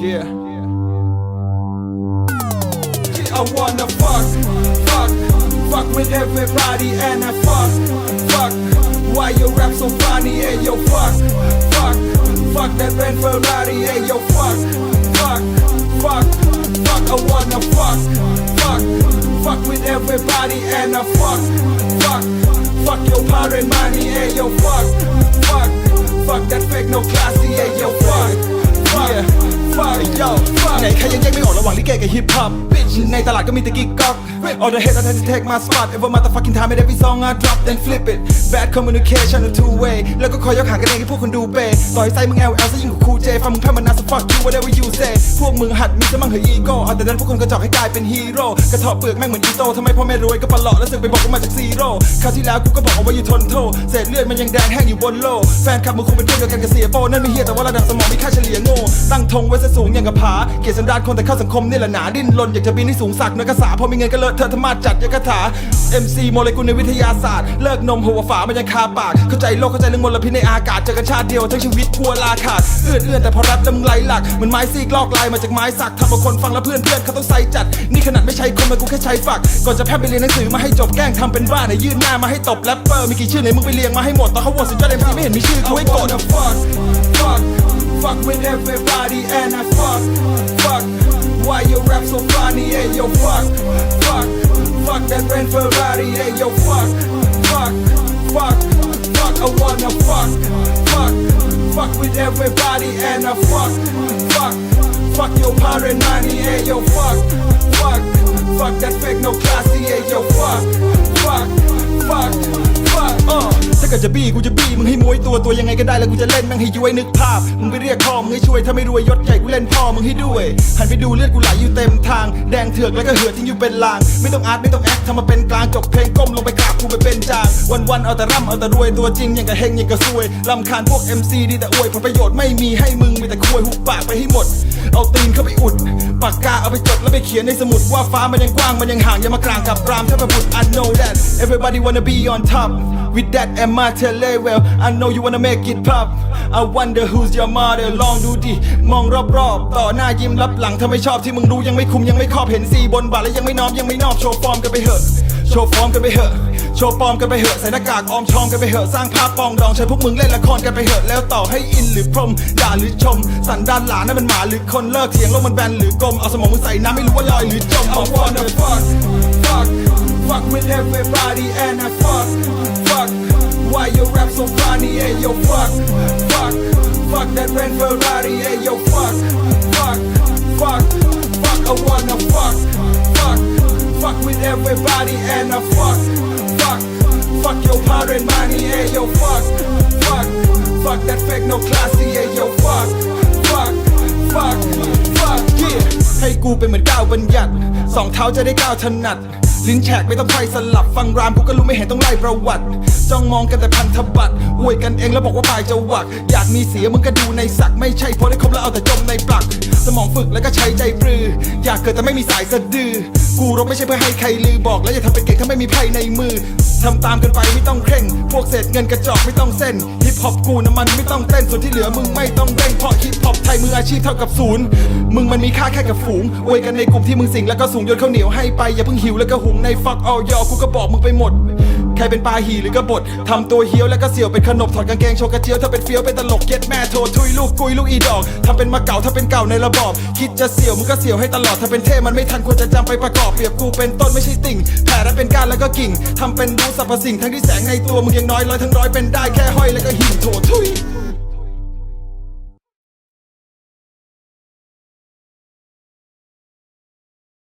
Yeah. I wanna fuck, fuck, fuck with everybody and I fuck, fuck. Why you rap so funny? Hey yo, fuck, fuck, fuck that Ben Ferrari. Hey yo, fuck, fuck, fuck, fuck. I wanna fuck, fuck, fuck with everybody and I fuck, fuck, fuck your power and money. Hey yo, fuck, fuck, fuck that fake no classy. Hey yo, fuck. Fuck, yo, fuck. ไหนใครยังแยกไม่ออกระหว่างลิเกกับฮิปฮอปในตลาดก็มีแต่กิ๊กก๊อก all the hate I tend to take my spot every motherfucking time and every song I drop then flip it bad communication a two way แล้วก็คอยยกหางกันเองให้พวกคนดูเปย์ต่อยไส้มึง LL ซะยิ่งกว่าครูเจฟังมึงแพ้มันนาส fuck you whatever you say พวกมึงหัดมีสมั่งเหยอีโก้เอาแต่นั้นพวกคนกระจอกให้กลายเป็นฮีโร่กระเทาะเปลือกแม่งเหมือนอีโต้ทำไมพ่อแม่รวยก็ปลาะแล้วสึกไปบอกว่ามาจากซีโร่คราวที่แล้วกูก็บอกเอาไว้อยู่ทนโทเศษเลือดมันยังแดงแห้งอยู่บนโลกแฟนคลับมึงคงเป็นเพื่อนเดียวกันกับเสียโป้นั่นไม่เฮียแต่ว่าระดับสมองมีค่าเฉลี่ยโง่ตั้งธงไว้ซะสูงอย่างกับผาเกียรติสันดานคนแต่เข้าสังคมนี่แหละหนาดิ้นรนอยากจะบินให้สูงสักนักกษาพอมีเงินก็เลอะเทอธรรมาจัดยักถา MC โมเลกุลในวิทยาศาสตร์ เลิกนมหัวฝามันยังคาปาก เข้าใจโลกเข้าใจเรื่องมลพิษในอากาศเจอกันชาติเดียวทั้งชีวิตกลัวลาขาดเอื้อนเอื้อนแต่พอรับแล้วมึงไหลหลักเหมือนไม้ซีกลอกลายมาจากไม้สักทำเอาคนฟังแล้วเพื่อนเพื่อนเขาต้องใส่จัด นี่ขนาดไม่ใช่คนมันกูแค่ใช้ฝัก ก่อนจะแพร่ไปเรียนหนังสือมาให้จบแกล้งทำเป็นบ้าไหนยื่นหน้ามาให้ตบแรปเปอร์มีกี่ชื่อไหนมึงไปเรียงมาให้หมดตอนเขาโหวตสุดยอดเอ็มซีไม่เห็นมีชื่อกูให้กด fuck, fuck, fuck with everybody and I wanna fuck, fuck, fuck with everybody and I fuck, fuck, fuck your parent money. Hey yo, fuck, fuck, fuck that fake no classy. Hey yo, fuck, fuck, fuck, fuck. Uh. ถ้าเกิดจะบี้กูจะบี้ มึงให้มวยตัวตัวยังไงก็ได้แล้วกูจะเล่นแม่งให้ย้วยนึกภาพ มึงไปเรียกพ่อมึงให้ช่วยถ้าไม่รวยยศใหญ่กูเล่นพ่อมึงให้ด้วย หันไปดูเลือดกูไหลอยู่เต็มทาง แดงเถือกแล้วก็เหือดทิ้งอยู่เป็นลาง ไม่ต้องอาร์ตไม่ต้องแอคทำมาเป็นกลางจบเพลงก้มลงไปกราบกูไปเป็นจาง วันวันๆเอาแต่ร่ำเอาแต่รวยตัวจริงอย่างกับเฮงอย่างกับซวยลำคาญพวก MC ดีแต่อวยผลประโยชน์ไม่มีให้มึงมีแต่คุยหุบปากไปให้หมด เอาตีนเข้าไปอุดปากกาเอาไปจดแล้วไปเขียนในสมุดว่าฟ้ามันยังกว้างมันยังห่างอย่ามากลางกับรามถ้าประบุตร I know that everybody wanna be on top with that and my tele well I know you wanna make it pop I wonder who's your mother ลองดูดิ มองรอบๆ ต่อหน้ายิ้มรับหลังถ้าไม่ชอบที่มึงรู้ยังไม่คุมยังไม่ครอบเห็นซีบนบาทแล้วยังไม่น้อมยังไม่นอบโชว์ฟอร์มกันไปเหอะโชว์ฟอร์มกันไปเหอะโชว์ปลอมกันไปเหอะใส่หน้ากากออมชอมกันไปเหอะสร้างภาพปองดองใช้พวกมึงเล่นละครกันไปเหอะแล้วต่อให้อินหรือพรมด่าหรือชม สันดานหลานนั่นมันหมาหรือคนเลิกเถียงโลกมันแบนหรือกลมเอาสมองมึงใส่น้ำไม่รู้ว่าลอยหรือจม I wanna fuck, fuck, fuck with everybody and I fuck. Why your rap so funny? Hey yo, fuck, fuck, fuck that Benz Ferrari. Hey yo, fuck, fuck, fuck, fuck. I wanna fuck, fuck, fuck with everybody and I fuck, fuck, fuck your parent money. Hey yo, fuck, fuck, fuck that fake no classy. Hey yo, fuck, fuck, fuck, fuck. Yeah. ให้กูเป็นเหมือนก้าวบัญญัติสองเท้าจะได้ก้าวถนัด ลิ้นแฉกไม่ต้องไฟสลับฟังรามกูก็รู้ไม่เห็นต้องไล่ประวัติจ้องมองกันแต่พันธบัตรอวยกันเองแล้วบอกว่าปลายจะหวัก อยากมีเสียมึงก็ดูในสัก ไม่ใช่พราะได้ครบแล้วเอาแต่จมในปลัก สมองฝึกแล้วก็ใช้ใจปรือ อยากเกิดแต่ไม่มีสายสะดือ กูรบไม่ใช่เพื่อให้ใครลือบอกแล้วอย่าทำเป็นเก่งถ้าไม่มีไพ่ในมือทำตามกันไปไม่ต้องเคร่ง พวกเศษเงินกระจอกไม่ต้องเส้น ฮิปฮอปกูน้ำมันไม่ต้องเต้น ส่วนที่เหลือมึงไม่ต้องเร่ง เพราะฮิปฮอปไทยมืออาชีพเท่ากับศูนย์ มึงมันมีค่าแค่กับฝูงอวยกันในกลุ่มที่มึงสิงแล้วก็สูงโยนข้าวเหนียวให้ไปอย่าเพิ่งหิวแล้วก็หงในฟักเอายอกูก็บอกมึงไปหมด ใครเป็นปลาหีหรือกระบดทำตัวเฮี้ยวแล้วก็เสี่ยวเป็นขนบถอดกางเกงโชว์กระเจียวถ้าเป็นเฟี้ยวเป็นตลกเย็ดแม่โทรทุยลูกกุยลูกอีดอกทำเป็นมาเก่าถ้าเป็นเก่าในระบอบคิดจะเสี่ยวมึงก็เสี่ยวให้ตลอดถ้าเป็นเท่มันไม่ทันควรจะจำไปประกอบเปรียบกูเป็นต้นไม่ใช่ติ่งแผ่และเป็นก้านแล้วก็กิ่งทำเป็นรู้สรรพสิ่งทั้งที่แสงในตัวมึงยังน้อยร้อยทั้งร้อยเป็นได้แค่ห้อยแล้วก็ห